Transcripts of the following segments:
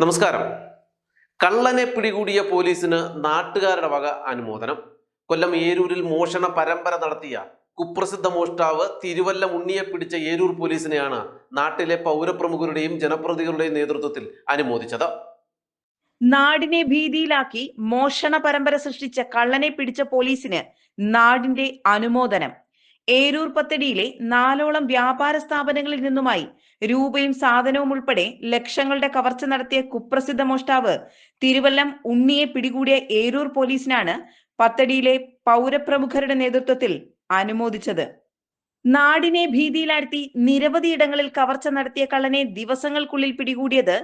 നമസ്കാരം. കള്ളനെ പിടികൂടിയ പോലീസിന് നാട്ടുകാരുടെ വക അനുമോദനം. കൊല്ലം ഏരൂരിൽ മോഷണ പരമ്പര നടത്തിയ കുപ്രസിദ്ധ മോഷ്ടാവ് തിരുവല്ല ഉണ്ണിയെ പിടിച്ച ഏരൂർ പോലീസിനെയാണ് നാട്ടിലെ പൗരപ്രമുഖരുടെയും ജനപ്രതിനിധികളുടെയും നേതൃത്വത്തിൽ അനുമോദിച്ചത്. നാടിനെ ഭീതിയിലാക്കി മോഷണ പരമ്പര സൃഷ്ടിച്ച കള്ളനെ പിടിച്ച പോലീസിന് നാടിന്റെ അനുമോദനം. ഏരൂർ പത്തടിയിലെ നാലോളം വ്യാപാര സ്ഥാപനങ്ങളിൽ നിന്നുമായി രൂപയും സാധനവും ഉൾപ്പെടെ ലക്ഷങ്ങളുടെ കവർച്ച നടത്തിയ കുപ്രസിദ്ധ മോഷ്ടാവ് തിരുവല്ലം ഉണ്ണിയെ പിടികൂടിയ ഏരൂർ പോലീസിനാണ് പത്തടിയിലെ പൗരപ്രമുഖരുടെ നേതൃത്വത്തിൽ അനുമോദിച്ചത്. നാടിനെ ഭീതിയിലാഴ്ത്തി നിരവധിയിടങ്ങളിൽ കവർച്ച നടത്തിയ കള്ളനെ ദിവസങ്ങൾക്കുള്ളിൽ പിടികൂടിയത്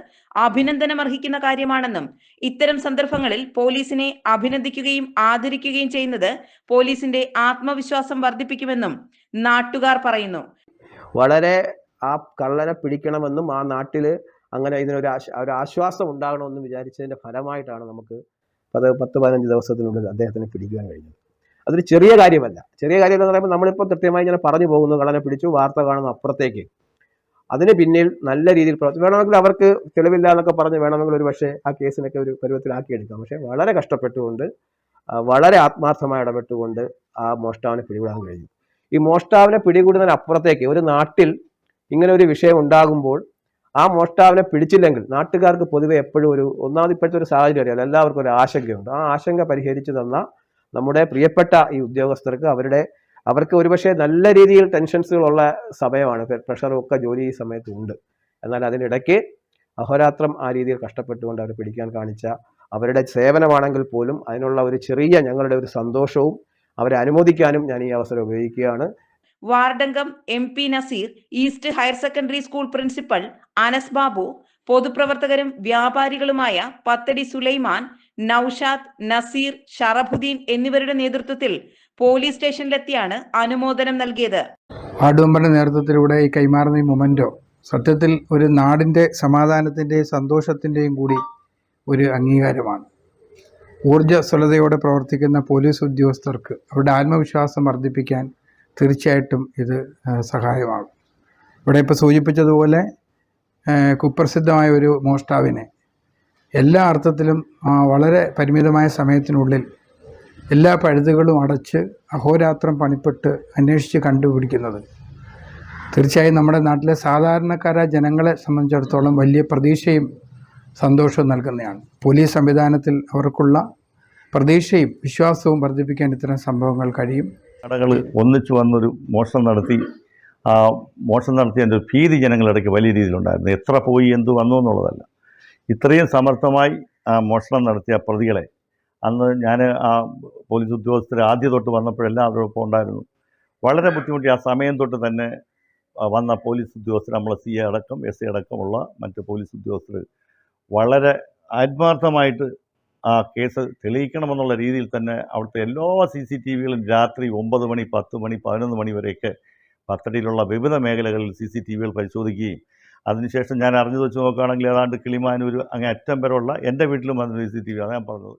അഭിനന്ദനമർഹിക്കുന്ന കാര്യമാണെന്നും ഇത്തരം സന്ദർഭങ്ങളിൽ പോലീസിനെ അഭിനന്ദിക്കുകയും ആദരിക്കുകയും ചെയ്യുന്നത് പോലീസിന്റെ ആത്മവിശ്വാസം വർദ്ധിപ്പിക്കുമെന്നും നാട്ടുകാർ പറയുന്നു. വളരെ ആ കള്ളനെ പിടിക്കണമെന്നും ആ നാട്ടിൽ അങ്ങനെ ഇതിനൊരു ഒരു ആശ്വാസം ഉണ്ടാകണമെന്നും വിചാരിച്ചതിന്റെ ഫലമായിട്ടാണ് നമുക്ക് പത് പത്ത് പതിനഞ്ച് ദിവസത്തിനുള്ളിൽ അദ്ദേഹത്തിന് പിടിക്കുവാൻ കഴിഞ്ഞത്. അതൊരു ചെറിയ കാര്യമല്ല. ചെറിയ കാര്യം എന്ന് പറയുമ്പോൾ നമ്മളിപ്പോൾ കൃത്യമായി ഇങ്ങനെ പറഞ്ഞു പോകുന്നു കളനെ പിടിച്ചു വാർത്ത കാണുന്നു അപ്പുറത്തേക്ക്. അതിന് പിന്നിൽ നല്ല രീതിയിൽ പ്രവർത്തി വേണമെങ്കിൽ അവർക്ക് തെളിവില്ല എന്നൊക്കെ പറഞ്ഞ് വേണമെങ്കിൽ ഒരു പക്ഷേ ആ കേസിനൊക്കെ ഒരു പരുവത്തിലാക്കി എടുക്കാം പക്ഷേ വളരെ കഷ്ടപ്പെട്ടുകൊണ്ട് വളരെ ആത്മാർത്ഥമായി ഇടപെട്ടുകൊണ്ട് ആ മോഷ്ടാവിനെ പിടികൂടാൻ കഴിഞ്ഞു. ഈ മോഷ്ടാവിനെ പിടികൂടുന്നതിന് അപ്പുറത്തേക്ക് ഒരു നാട്ടിൽ ഇങ്ങനെ ഒരു വിഷയം ഉണ്ടാകുമ്പോൾ ആ മോഷ്ടാവിനെ പിടിച്ചില്ലെങ്കിൽ നാട്ടുകാർക്ക് പൊതുവെ എപ്പോഴും ഒരു ഒന്നാമത് ഇപ്പോഴത്തെ ഒരു സാഹചര്യം അറിയാം എല്ലാവർക്കും ഒരു ആശങ്കയുണ്ട്. ആ ആശങ്ക പരിഹരിച്ചു തന്ന നമ്മുടെ പ്രിയപ്പെട്ട ഈ ഉദ്യോഗസ്ഥർക്ക് അവരുടെ അവർക്ക് ഒരുപക്ഷെ നല്ല രീതിയിൽ ടെൻഷൻസുകളുള്ള സമയമാണ് പ്രഷറും ഒക്കെ ജോലി ഈ സമയത്ത് ഉണ്ട്. എന്നാൽ അതിനിടയ്ക്ക് അഹോരാത്രം ആ രീതിയിൽ കഷ്ടപ്പെട്ടുകൊണ്ട് അവർ പിടിക്കാൻ കാണിച്ച അവരുടെ സേവനമാണെങ്കിൽ പോലും അതിനുള്ള ഒരു ചെറിയ ഞങ്ങളുടെ ഒരു സന്തോഷവും അവരെ അനുമോദിക്കാനും ഞാൻ ഈ അവസരം ഉപയോഗിക്കുകയാണ്. വാർഡംഗം M P Naseer East higher secondary school principal Anas Babu പൊതുപ്രവർത്തകരും വ്യാപാരികളുമായ പത്തടി സുലൈമാൻ നൌഷാദ് നസീർ ഷറഫുദ്ദീൻ എന്നിവരുടെ നേതൃത്വത്തിൽ പോലീസ് സ്റ്റേഷനിലെത്തിയാണ് അനുമോദനം നൽകിയത്. ആഡംബര നേതൃത്വത്തിലൂടെ ഈ കൈമാറുന്ന ഈ മൊമെന്റോ സത്യത്തിൽ ഒരു നാടിന്റെ സമാധാനത്തിന്റെയും സന്തോഷത്തിന്റെയും കൂടി ഒരു അംഗീകാരമാണ്. ഊർജസ്വലതയോടെ പ്രവർത്തിക്കുന്ന പോലീസ് ഉദ്യോഗസ്ഥർക്ക് അവരുടെ ആത്മവിശ്വാസം വർദ്ധിപ്പിക്കാൻ തീർച്ചയായിട്ടും ഇത് സഹായമാകും. ഇവിടെ ഇപ്പോൾ സൂചിപ്പിച്ചതുപോലെ കുപ്രസിദ്ധമായ ഒരു മോഷ്ടാവിനെ എല്ലാ അർത്ഥത്തിലും വളരെ പരിമിതമായ സമയത്തിനുള്ളിൽ എല്ലാ പഴുതുകളും അടച്ച് അഹോരാത്രം പണിപ്പെട്ട് അന്വേഷിച്ച് കണ്ടുപിടിക്കുന്നത്. തീർച്ചയായും നമ്മുടെ നാട്ടിലെ സാധാരണക്കാരായ ജനങ്ങളെ സംബന്ധിച്ചിടത്തോളം വലിയ പ്രതീക്ഷയും സന്തോഷവും നൽകുന്നതാണ്. പോലീസ് സംവിധാനത്തിൽ അവർക്കുള്ള പ്രതീക്ഷയും വിശ്വാസവും വർദ്ധിപ്പിക്കാൻ ഇത്തരം സംഭവങ്ങൾ കഴിയും. കടകൾ ഒന്നിച്ചു വന്നൊരു മോഷണം നടത്തി ആ മോഷണം നടത്തിയതിന്റെ ഭീതി ജനങ്ങളിടയ്ക്ക് വലിയ രീതിയിലുണ്ടായിരുന്നു. എത്ര പോയി എന്ത് വന്നു എന്നുള്ളതല്ല. ഇത്രയും സമർത്ഥമായി ആ മോഷണം നടത്തിയ പ്രതികളെ അന്ന് ഞാൻ ആ പോലീസ് ഉദ്യോഗസ്ഥർ ആദ്യം തൊട്ട് വന്നപ്പോഴെല്ലാം അവരോടൊപ്പം ഉണ്ടായിരുന്നു. വളരെ ബുദ്ധിമുട്ടി ആ സമയം തൊട്ട് തന്നെ വന്ന പോലീസ് ഉദ്യോഗസ്ഥർ നമ്മളെ സി എ അടക്കം എസ് എ അടക്കമുള്ള മറ്റ് പോലീസ് ഉദ്യോഗസ്ഥർ വളരെ ആത്മാർത്ഥമായിട്ട് ആ കേസ് തെളിയിക്കണമെന്നുള്ള രീതിയിൽ തന്നെ അവിടുത്തെ എല്ലാ സി സി ടി വികളും രാത്രി ഒമ്പത് മണി പത്ത് മണി പതിനൊന്ന് മണി വരെയൊക്കെ പത്തടിയിലുള്ള വിവിധ മേഖലകളിൽ സി സി ടി വികൾ പരിശോധിക്കുകയും അതിനുശേഷം ഞാൻ അറിഞ്ഞു വെച്ച് നോക്കുകയാണെങ്കിൽ ഏതാണ്ട് കിളിമാനൂർ അങ്ങേ അറ്റം വരെയുള്ള എന്റെ വീട്ടിലും വന്ന സി സി ടി വി അതാണ് ഞാൻ പറഞ്ഞത്.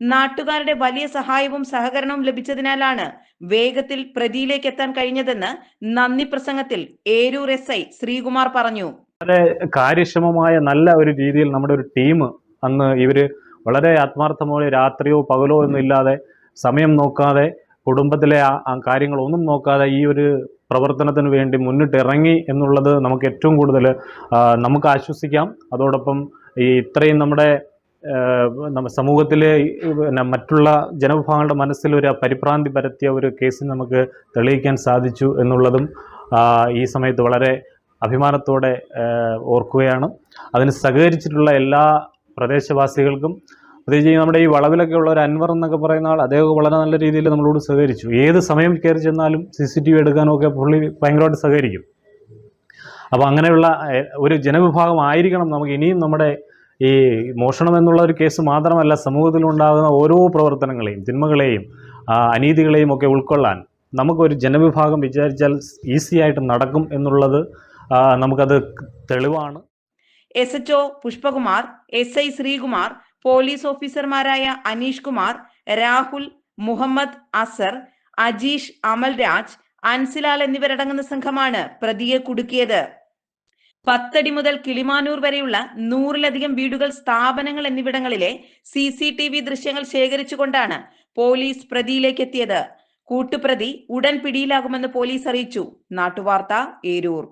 നാട്ടുകാരുടെ വലിയ സഹായവും സഹകരണവും ലഭിച്ചതിനാലാണ് വേഗത്തിൽ പ്രതിയിലേക്ക് എത്താൻ കഴിഞ്ഞതെന്ന് നന്ദി പ്രസംഗത്തിൽ ഏരൂർ എസ് ഐ ശ്രീകുമാർ പറഞ്ഞു. വളരെ കാര്യക്ഷമമായ നല്ല ഒരു രീതിയിൽ നമ്മുടെ ഒരു ടീം അന്ന് ഇവർ വളരെ ആത്മാർത്ഥമായ രാത്രിയോ പകലോ ഒന്നും ഇല്ലാതെ സമയം നോക്കാതെ കുടുംബത്തിലെ ആ ആ കാര്യങ്ങളൊന്നും നോക്കാതെ ഈ ഒരു പ്രവർത്തനത്തിന് വേണ്ടി മുന്നിട്ട് ഇറങ്ങി എന്നുള്ളത് നമുക്ക് ഏറ്റവും കൂടുതൽ നമുക്ക് ആശ്വസിക്കാം. അതോടൊപ്പം ഈ ഇത്രയും നമ്മുടെ സമൂഹത്തിലെ പിന്നെ മറ്റുള്ള ജനവിഭാഗങ്ങളുടെ മനസ്സിൽ ഒരു പരിഭ്രാന്തി പരത്തിയ ഒരു കേസ് നമുക്ക് തെളിയിക്കാൻ സാധിച്ചു എന്നുള്ളതും ഈ സമയത്ത് വളരെ അഭിമാനത്തോടെ ഓർക്കുകയാണ്. അതിന് സഹകരിച്ചിട്ടുള്ള എല്ലാ പ്രദേശവാസികൾക്കും പ്രത്യേകിച്ച് നമ്മുടെ ഈ വളവിലൊക്കെ ഉള്ള ഒരു അൻവർ എന്നൊക്കെ പറയുന്ന ആൾ അദ്ദേഹം വളരെ നല്ല രീതിയിൽ നമ്മളോട് സഹകരിച്ചു. ഏത് സമയം കയറി ചെന്നാലും സി സി ടി വി എടുക്കാനൊക്കെ പുള്ളി ഭയങ്കരമായിട്ട് സഹകരിക്കും. അപ്പോൾ അങ്ങനെയുള്ള ഒരു ജനവിഭാഗം ആയിരിക്കണം നമുക്ക് ഇനിയും നമ്മുടെ ഈ മോഷണം എന്നുള്ള ഒരു കേസ് മാത്രമല്ല സമൂഹത്തിലുണ്ടാകുന്ന ഓരോ പ്രവർത്തനങ്ങളെയും തിന്മകളെയും അനീതികളെയും ഒക്കെ ഉൾക്കൊള്ളാൻ നമുക്കൊരു ജനവിഭാഗം വിചാരിച്ചാൽ ഈസി ആയിട്ട് നടക്കും എന്നുള്ളത് നമുക്കത് തെളിവാണ്. S H O Pushpakumar S I Sreekumar police ഓഫീസർമാരായ അനീഷ് കുമാർ രാഹുൽ മുഹമ്മദ് അസർ അജീഷ് അമൽരാജ് അൻസിലാൽ എന്നിവരടങ്ങുന്ന സംഘമാണ് പ്രതിയെ കുടുക്കിയത്. പത്തടി മുതൽ കിളിമാനൂർ വരെയുള്ള നൂറിലധികം വീടുകൾ സ്ഥാപനങ്ങൾ എന്നിവിടങ്ങളിലെ സി സി ടി വി ദൃശ്യങ്ങൾ ശേഖരിച്ചുകൊണ്ടാണ് പോലീസ് പ്രതിയിലേക്ക് എത്തിയത് കൂട്ടുപ്രതി ഉടൻ പിടിയിലാകുമെന്ന് പോലീസ് അറിയിച്ചു. നാട്ടുവാർത്ത ഏരൂർ.